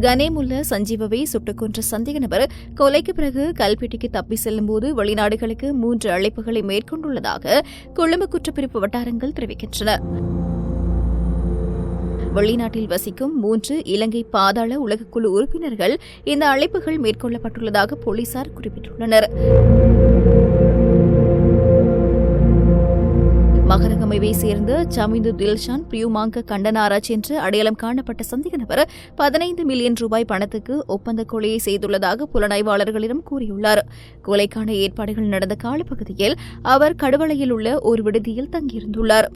கனேமுல்ல சஞ்சீவவை சுட்டுக் கொன்ற சந்தேக நபர் கொலைக்கு பிறகு கல்பெட்டிக்கு தப்பி செல்லும்போது வெளிநாடுகளுக்கு மூன்று அழைப்புகளை மேற்கொண்டுள்ளதாக கொழும்பு குற்றப்பிரிப்பு வட்டாரங்கள் தெரிவிக்கின்றன. வெளிநாட்டில் வசிக்கும் மூன்று இலங்கை பாதாள உலகக்குழு உறுப்பினர்கள் இந்த அழைப்புகள் மேற்கொள்ளப்பட்டுள்ளதாக போலீசார் குறிப்பிட்டுள்ளனர். மகரகமைவை சேர்ந்த சமிந்து தில்ஷான் பிரியுமாங்க கண்டனாராஜ் என்று அடையாளம் காணப்பட்ட சந்தேக நபர் பதினைந்து மில்லியன் ரூபாய் பணத்துக்கு ஒப்பந்த கொலையை செய்துள்ளதாக புலனாய்வாளர்களிடம் கூறியுள்ளார். கொலைக்கான ஏற்பாடுகள் நடந்த காலப்பகுதியில் அவர் கடுவளையில் உள்ள ஒரு விடுதியில் தங்கியிருந்துள்ளார்.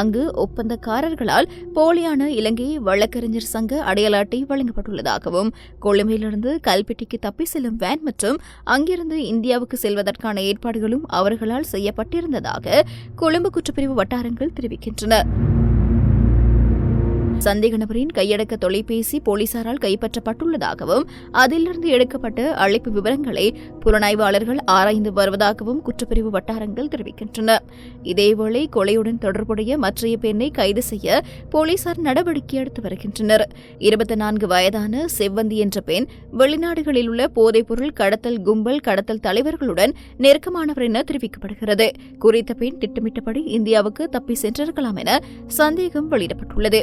அங்கு ஒப்பந்தக்காரர்களால் போலியான இலங்கை வழக்கறிஞர் சங்க அடையாள அட்டை வழங்கப்பட்டுள்ளதாகவும் கொழும்பிலிருந்து கல்பெட்டிக்கு தப்பி செல்லும் வேன் மற்றும் அங்கிருந்து இந்தியாவுக்கு செல்வதற்கான ஏற்பாடுகளும் அவர்களால் செய்யப்பட்டிருந்ததாக கொழும்பு குற்றப்பிரிவு வட்டாரங்கள் தெரிவிக்கின்றன. சந்தேக நபரின் கையடக்க தொலைபேசி போலீசாரால் கைப்பற்றப்பட்டுள்ளதாகவும் அதிலிருந்து எடுக்கப்பட்ட அழைப்பு விவரங்களை புலனாய்வாளர்கள் ஆராய்ந்து வருவதாகவும் குற்றப்பிரிவு வட்டாரங்கள் தெரிவிக்கின்றன. இதேவேளை கொலையுடன் தொடர்புடைய மற்றைய பெண்ணை கைது செய்ய போலீசார் நடவடிக்கை எடுத்து வருகின்றனர். இருபத்தி நான்கு வயதான செவ்வந்தி என்ற பெண் வெளிநாடுகளில் உள்ள போதைப்பொருள் கடத்தல் கும்பல் கடத்தல் தலைவர்களுடன் நெருக்கமானவர் என தெரிவிக்கப்படுகிறது. குறித்த பெண் திட்டமிட்டபடி இந்தியாவுக்கு தப்பி சென்றிருக்கலாம் என சந்தேகம் வெளியிடப்பட்டுள்ளது.